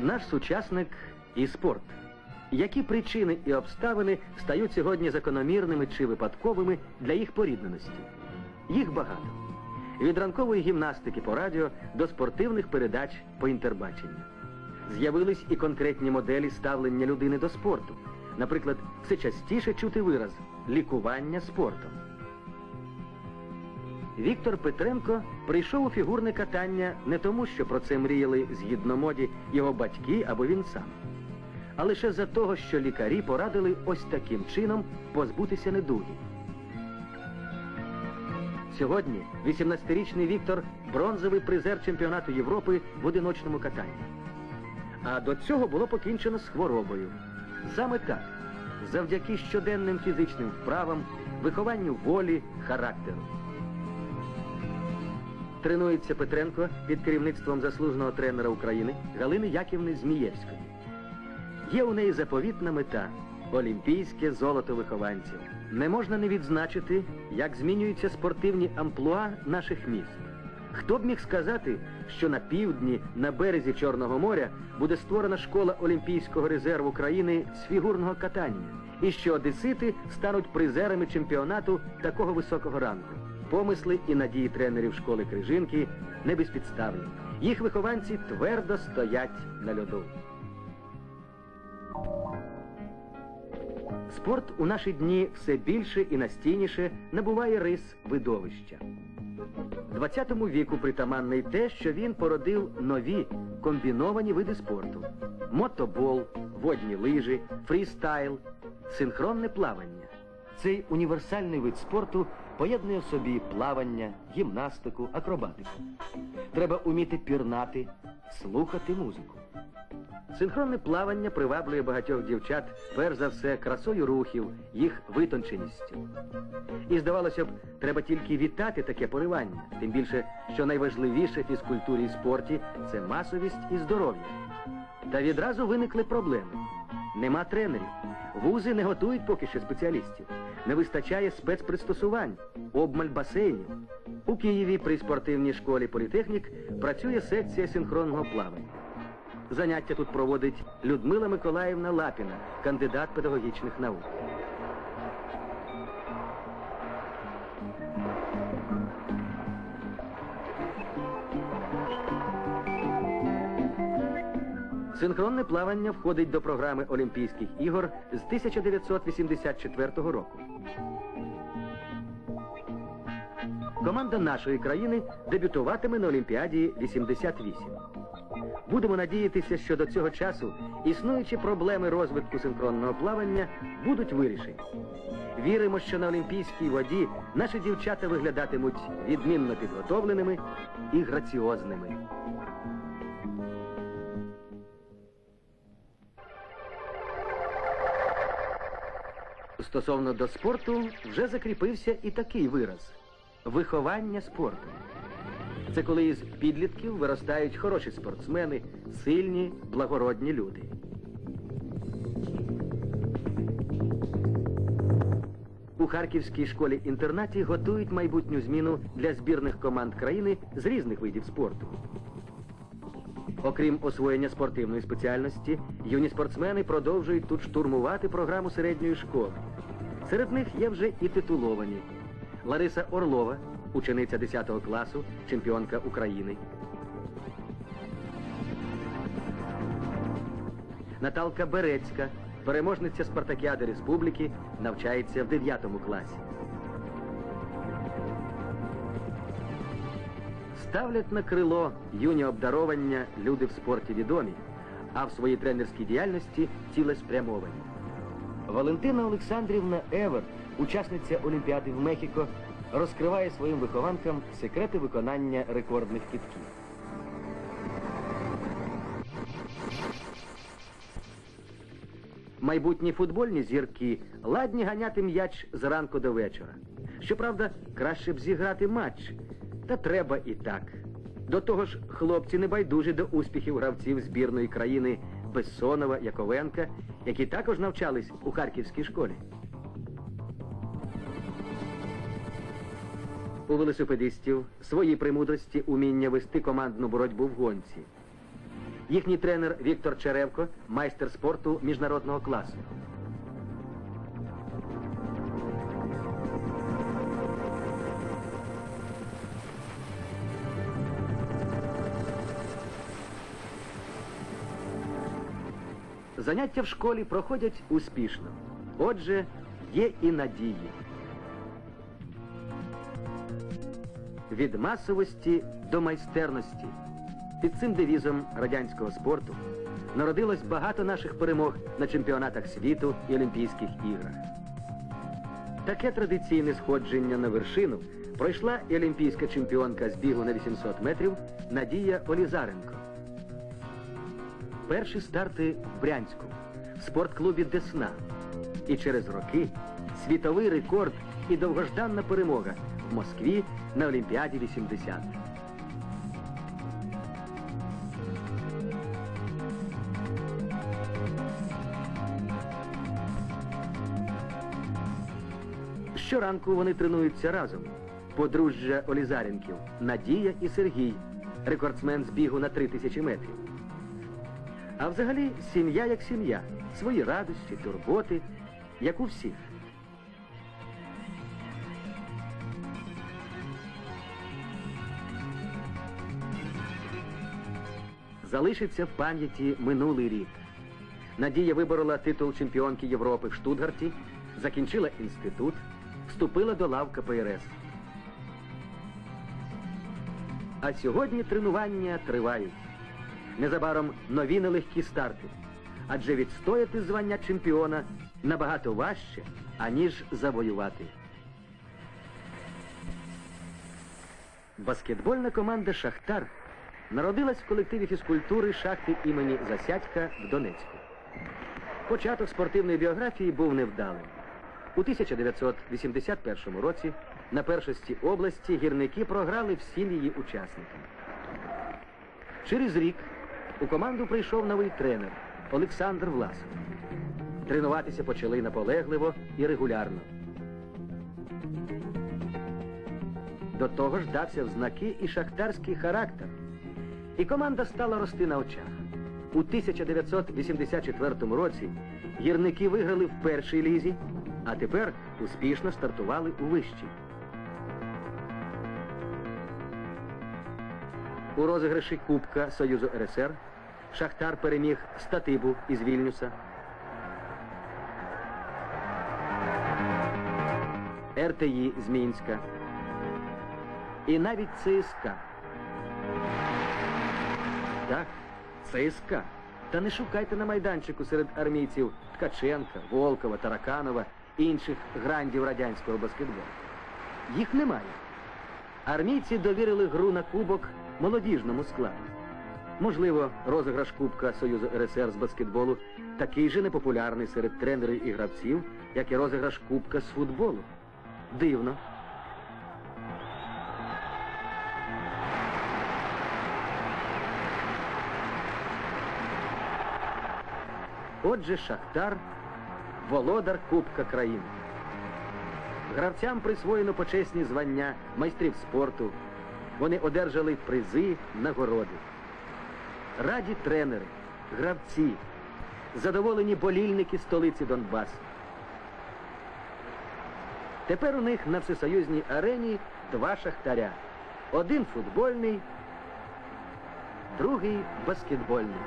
Наш сучасник і спорт. Які причини і обставини стають сьогодні закономірними чи випадковими для їх порідненості? Їх багато. Від ранкової гімнастики по радіо до спортивних передач по інтербаченню. З'явились і конкретні моделі ставлення людини до спорту. Наприклад, все частіше чути вираз лікування спортом. Віктор Петренко прийшов у фігурне катання не тому, що про це мріяли згідно моді його батьки або він сам, а лише за того, що лікарі порадили ось таким чином позбутися недуги. Сьогодні 18-річний Віктор бронзовий призер чемпіонату Європи в одиночному катанні. А до цього було покінчено з хворобою. Саме так, завдяки щоденним фізичним вправам, вихованню волі, характеру. Тренується Петренко під керівництвом заслуженого тренера України Галини Яківни Змієвської. Є у неї заповітна мета олімпійське золото вихованців. Не можна не відзначити, як змінюються спортивні амплуа наших міст. Хто б міг сказати, що на півдні, на березі Чорного моря, буде створена школа Олімпійського резерву країни з фігурного катання, і що одесити стануть призерами чемпіонату такого високого рангу. Помисли і надії тренерів школи Крижинки не безпідставні. Їх вихованці твердо стоять на льоду. Спорт у наші дні все більше і настійніше набуває рис видовища. 20 віку притаманне й те, що він породив нові комбіновані види спорту: мотобол, водні лижі, фрістайл, синхронне плавання. Цей універсальний вид спорту поєднує в собі плавання, гімнастику, акробатику. Треба уміти пірнати, слухати музику. Синхронне плавання приваблює багатьох дівчат, перш за все, красою рухів, їх витонченістю. І здавалося б, треба тільки вітати таке поривання, тим більше, що найважливіше в фізкультурі і спорті це масовість і здоров'я. Та відразу виникли проблеми. Нема тренерів. Вузи не готують поки що спеціалістів. Не вистачає спецпристосувань, обмаль басейнів. У Києві при спортивній школі політехнік працює секція синхронного плавання. Заняття тут проводить Людмила Миколаївна Лапіна, кандидат педагогічних наук. Синхронне плавання входить до програми Олімпійських ігор з 1984 року. Команда нашої країни дебютуватиме на Олімпіаді 88. Будемо надіятися, що до цього часу існуючі проблеми розвитку синхронного плавання будуть вирішені. Віримо, що на олімпійській воді наші дівчата виглядатимуть відмінно підготовленими і граціозними. Стосовно до спорту вже закріпився і такий вираз виховання спорту. Це коли із підлітків виростають хороші спортсмени, сильні, благородні люди. У Харківській школі-інтернаті готують майбутню зміну для збірних команд країни з різних видів спорту. Окрім освоєння спортивної спеціальності, юні спортсмени продовжують тут штурмувати програму середньої школи. Серед них є вже і титуловані. Лариса Орлова, учениця 10 класу, чемпіонка України. Наталка Берецька, переможниця Спартакіади Республіки, навчається в 9 класі. Ставлять на крило юні обдаровання люди в спорті відомі, а в своїй тренерській діяльності цілеспрямовані. Валентина Олександрівна Евер, учасниця Олімпіади в Мехіко, розкриває своїм вихованкам секрети виконання рекордних китків. Майбутні футбольні зірки ладні ганяти м'яч зранку до вечора. Щоправда, краще б зіграти матч. Та треба і так. До того ж, хлопці не байдужі до успіхів гравців збірної країни Бессонова, Яковенка, які також навчались у харківській школі. У велосипедистів свої премудрості уміння вести командну боротьбу в гонці. Їхній тренер Віктор Черевко, майстер спорту міжнародного класу. Заняття в школі проходять успішно. Отже, є і надії. Від масовості до майстерності. Під цим девізом радянського спорту народилось багато наших перемог на чемпіонатах світу і Олімпійських іграх. Таке традиційне сходження на вершину пройшла і олімпійська чемпіонка з бігу на 800 метрів Надія Олізаренко. Перші старти в Брянську, в спортклубі Десна. І через роки світовий рекорд і довгожданна перемога в Москві на Олімпіаді 80. Щоранку вони тренуються разом. Подружжя Олізаренків Надія і Сергій, рекордсмен з бігу на 3000 метрів. А взагалі сім'я як сім'я, свої радості, турботи, як у всіх. Залишиться в пам'яті минулий рік. Надія виборола титул чемпіонки Європи в Штутгарті, закінчила інститут, вступила до лав КПРС. А сьогодні тренування тривають. Незабаром нові нелегкі старти. Адже відстояти звання чемпіона набагато важче, аніж завоювати. Баскетбольна команда Шахтар народилась в колективі фізкультури шахти імені Засядька в Донецьку. Початок спортивної біографії був невдалим. У 1981 році на першості області гірники програли всім її учасникам. Через рік у команду прийшов новий тренер Олександр Власов. Тренуватися почали наполегливо і регулярно. До того ж дався в знаки і шахтарський характер. І команда стала рости на очах. У 1984 році гірники виграли в першій лізі, а тепер успішно стартували у вищій. У розіграші Кубка Союзу РСР Шахтар переміг Статибу із Вільнюса. РТІ з Мінська. І навіть ЦСКА. Так, ЦСКА. Та не шукайте на майданчику серед армійців Ткаченка, Волкова, Тараканова і інших грандів радянського баскетболу. Їх немає. Армійці довірили гру на кубок молодіжному складу. Можливо, розіграш Кубка Союзу РСР з баскетболу такий же непопулярний серед тренерів і гравців, як і розіграш Кубка з футболу. Дивно. Отже, Шахтар володар Кубка країни. Гравцям присвоєно почесні звання майстрів спорту. Вони одержали призи, нагороди раді тренери, гравці, задоволені болільники столиці Донбасу. Тепер у них на всесоюзній арені два шахтаря. Один футбольний, другий баскетбольний.